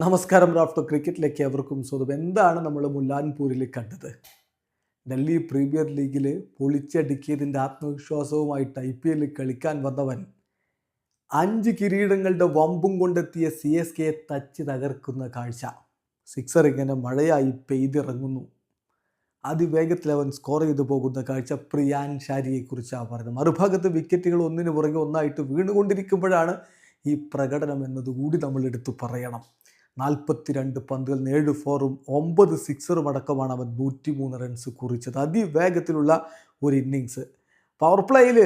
നമസ്കാരം റാഫ്റ്റോ ക്രിക്കറ്റിലേക്ക് അവർക്കും സ്വതം എന്താണ് നമ്മൾ മുല്ലാൻപൂരിൽ കണ്ടത്? ഡൽഹി പ്രീമിയർ ലീഗിൽ പൊളിച്ചടുക്കിയതിന്റെ ആത്മവിശ്വാസവുമായിട്ട് ഐ പി എല്ലിൽ കളിക്കാൻ വന്നവൻ അഞ്ച് കിരീടങ്ങളുടെ വമ്പും കൊണ്ടെത്തിയ സി എസ് കെയെ തച്ച് തകർക്കുന്ന കാഴ്ച. സിക്സർ ഇങ്ങനെ മഴയായി പെയ്തിറങ്ങുന്നു. അതിവേഗത്തിൽ അവൻ സ്കോർ ചെയ്തു പോകുന്ന കാഴ്ച പ്രിയാൻ ഷാരിയെക്കുറിച്ചാണ് പറയുന്നത്. മറുഭാഗത്ത് വിക്കറ്റുകൾ ഒന്നിനു പുറകെ ഒന്നായിട്ട് വീണുകൊണ്ടിരിക്കുമ്പോഴാണ് ഈ പ്രകടനം എന്നതുകൂടി നമ്മൾ എടുത്തു പറയണം. നാൽപ്പത്തിരണ്ട് പന്തുകൾ ഏഴ് ഫോറും ഒമ്പത് സിക്സറും അടക്കമാണ് അവൻ നൂറ്റിമൂന്ന് റൺസ് കുറിച്ചത്. അതിവേഗത്തിലുള്ള ഒരു ഇന്നിങ്സ് പവർ പ്ലേയിൽ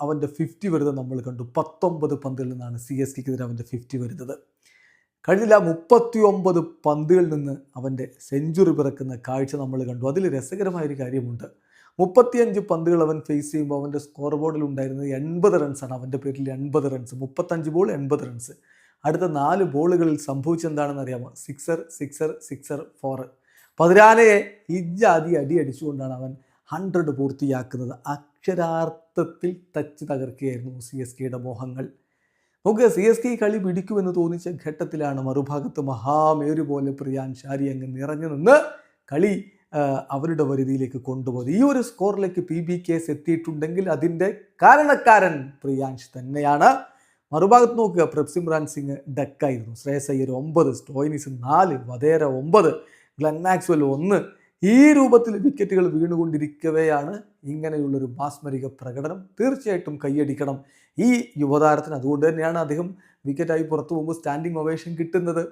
അവന്റെ ഫിഫ്റ്റി വരുന്നത് നമ്മൾ കണ്ടു. പത്തൊമ്പത് പന്തുകളിൽ നിന്നാണ് സി എസ് കെക്കെതിരെ അവന്റെ ഫിഫ്റ്റി വരുന്നത്. കഴിഞ്ഞില്ല മുപ്പത്തി ഒമ്പത് പന്തുകളിൽ നിന്ന് അവന്റെ സെഞ്ചുറി പിറക്കുന്ന കാഴ്ച നമ്മൾ കണ്ടു. അതിൽ രസകരമായൊരു കാര്യമുണ്ട്. മുപ്പത്തിയഞ്ച് പന്തുകൾ അവൻ ഫേസ് ചെയ്യുമ്പോൾ അവന്റെ സ്കോർ ബോർഡിൽ ഉണ്ടായിരുന്നത് എൺപത് റൺസാണ് അവന്റെ പേരിൽ എൺപത് റൺസ് മുപ്പത്തഞ്ച് ബോൾ എൺപത് റൺസ് അടുത്ത നാല് ബോളുകളിൽ സംഭവിച്ചെന്താണെന്ന് അറിയാമോ? Sixer sixer sixer four. പതിനാലയെ ഇജാതി അടി അടിച്ചുകൊണ്ടാണ് അവൻ ഹൺഡ്രഡ് പൂർത്തിയാക്കുന്നത്. അക്ഷരാർത്ഥത്തിൽ തച്ച് തകർക്കുകയായിരുന്നു സി എസ് കെയുടെ മോഹങ്ങൾ. നമുക്ക് സി എസ് കെ കളി പിടിക്കുമെന്ന് തോന്നിച്ച ഘട്ടത്തിലാണ് മറുഭാഗത്ത് മഹാമേരു പോലെ പ്രിയാൻ ഷാരി അങ്ങ് നിറഞ്ഞു നിന്ന് കളി അവരുടെ വരുതിയിലേക്ക് കൊണ്ടുപോകുന്നത് ഈ ഒരു സ്കോറിലേക്ക് പി ബി കേസ് എത്തിയിട്ടുണ്ടെങ്കിൽ അതിന്റെ കാരണക്കാരൻ പ്രിയാൻഷ് തന്നെയാണ്. മറുഭാഗത്ത് നോക്കുക പ്രപ്സിമ്രാൻ സിംഗ് ഡക്കായിരുന്നു. ശ്രേയസ് അയ്യർ ഒമ്പത് സ്റ്റോയിനിസ് നാല് വധേര ഒമ്പത് ഗ്ലൻ മാക്സ്വൽ ഒന്ന്. ഈ രൂപത്തിൽ വിക്കറ്റുകൾ വീണുകൊണ്ടിരിക്കവെയാണ് ഇങ്ങനെയുള്ളൊരു മാസ്മരിക പ്രകടനം. തീർച്ചയായിട്ടും കൈയടിക്കണം ഈ യുവതാരത്തിന്. അതുകൊണ്ട് തന്നെയാണ് അദ്ദേഹം വിക്കറ്റായി പുറത്തു പോകുമ്പോൾ സ്റ്റാൻഡിങ് ഒവേഷൻ കിട്ടുന്നത്.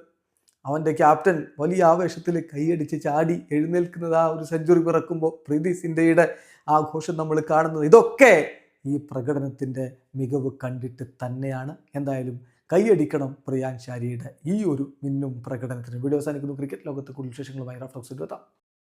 അവന്റെ ക്യാപ്റ്റൻ വലിയ ആവേശത്തിൽ കൈയടിച്ച് ചാടി എഴുന്നേൽക്കുന്നത് ആ ഒരു സെഞ്ചുറി പിറക്കുമ്പോൾ പ്രീതി സിൻഡയുടെ ആഘോഷം നമ്മൾ കാണുന്നത്. ഇതൊക്കെ ഈ പ്രകടനത്തിന്റെ മികവ് കണ്ടിട്ട് തന്നെയാണ്. എന്തായാലും കൈയടിക്കണം പ്രിയാൻ ശാരിയുടെ ഈ ഒരു മിന്നും പ്രകടനത്തിന്. വീഡിയോ അവസാനിക്കുന്നു. ക്രിക്കറ്റ് ലോകത്ത് കൂടുതൽ വിശേഷങ്ങളുമായി റാഫ്റ്റോക്സ് എത്താം.